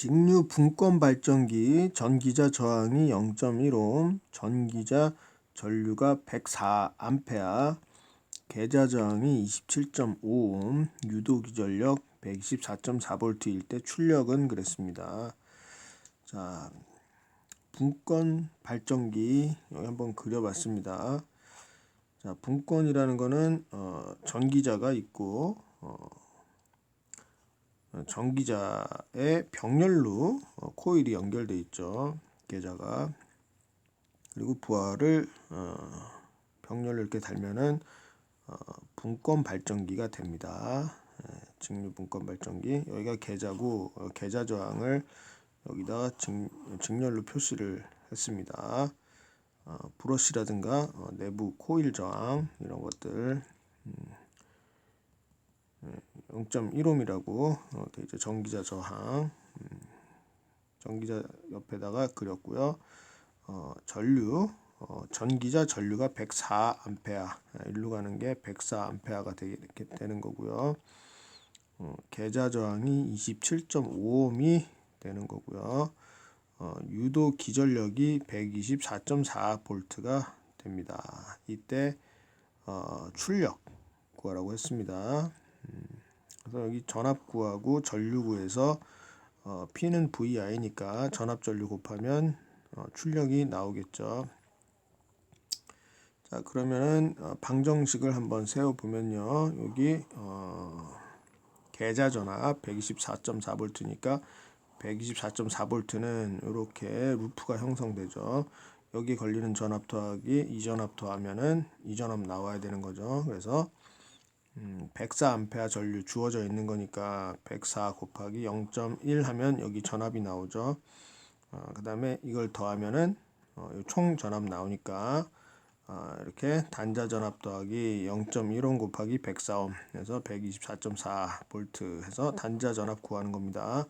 직류 분권 발전기 전기자 저항이 0.1옴, 전기자 전류가 104A, 계좌 저항이 27.5옴, 유도 기전력 124.4V일 때 출력은 그랬습니다. 자, 분권 발전기 여기 한번 그려봤습니다. 자, 분권이라는 거는 어, 전기자가 있고 어, 전기자의 병렬로 어, 코일이 연결돼 있죠. 계좌가 그리고 부하를 어, 병렬로 이렇게 달면은 어, 분권 발전기가 됩니다. 예, 직류 분권 발전기 여기가 계좌고 어, 계좌 저항을 여기다 직, 직렬로 표시를 했습니다. 어, 브러쉬라든가 어, 내부 코일 저항 이런 것들 음, 0.1옴이라고 어, 돼 있죠. 전기자 저항 음, 전기자 옆에다가 그렸고요. 어, 전류 어, 전기자 전류가 104A 일로 가는 게 104A가 되게 되는 거고요. 어, 계좌 저항이 27.5옴이 되는 거고요. 어, 유도 기전력이 124.4V가 됩니다. 이때 어, 출력 구하라고 했습니다. 음, 그래서 여기 전압 구하고 전류구에서 어, P는 VI니까 전압 전류 곱하면 어, 출력이 나오겠죠. 자 그러면은 어, 방정식을 한번 세워 보면요. 여기 어, 계좌 전압 124.4V니까 124.4V는 이렇게 루프가 형성되죠. 여기 걸리는 전압 더하기 이 전압 더하면은 이 전압 나와야 되는 거죠. 그래서 음, 104A 전류 주어져 있는 거니까 104 곱하기 0.1 하면 여기 전압이 나오죠. 어, 그 다음에 이걸 더하면은 어, 총 전압 나오니까 어, 이렇게 단자 전압 더하기 0.15 곱하기 104옴 해서 124.4V 해서 단자 전압 구하는 겁니다.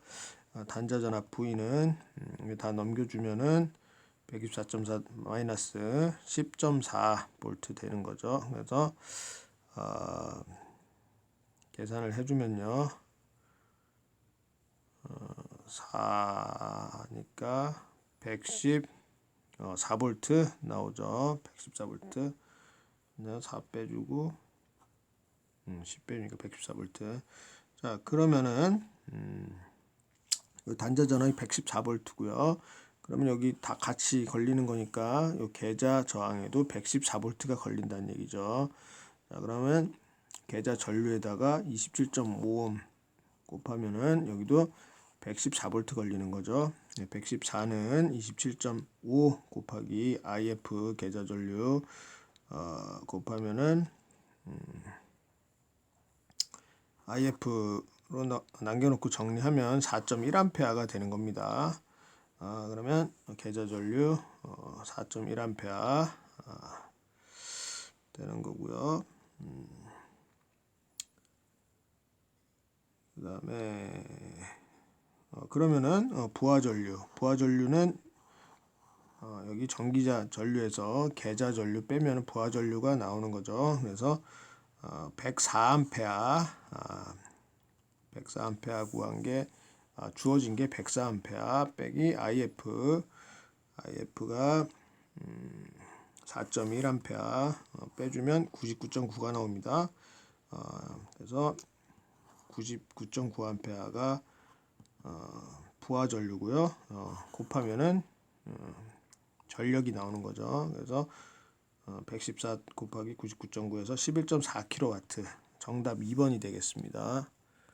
어, 단자 전압 V는 음, 다 넘겨주면은 124.4 마이너스 10.4V 되는 거죠. 그래서 어, 계산을 해주면요. 어, 4니까 110 어, 4V 나오죠. 114V. 4 빼주고 음, 10 빼주니까 114V. 자, 그러면은 음, 단자 전압이 114V고요. 그러면 여기 다 같이 걸리는 거니까 이 계좌 저항에도 114V가 걸린다는 얘기죠. 자, 그러면 계좌 전류에다가 27.5옴 곱하면은 여기도 114V 걸리는 거죠. 114는 27.5 곱하기 IF 계좌 전류 어, 곱하면은 음, IF로 남겨놓고 정리하면 4.1A가 되는 겁니다. 아, 그러면 계좌 전류 어, 4.1A 아, 되는 거고요. 음, 그 다음에 어, 그러면은 어, 부하 전류. 부하 전류는 어, 여기 전기자 전류에서 계좌 전류 빼면 부하 전류가 나오는 거죠. 그래서 어, 104A 아, 104A 구한 게 아, 주어진 게 104A 빼기 IF IF가 음, 4.1A 어, 빼주면 99.9가 나옵니다. 어, 그래서 99.9A가 어, 부하 전류고요. 어, 곱하면은 어, 전력이 나오는 거죠. 그래서 어, 114 곱하기 99.9에서 11.4kW 정답 2번이 되겠습니다.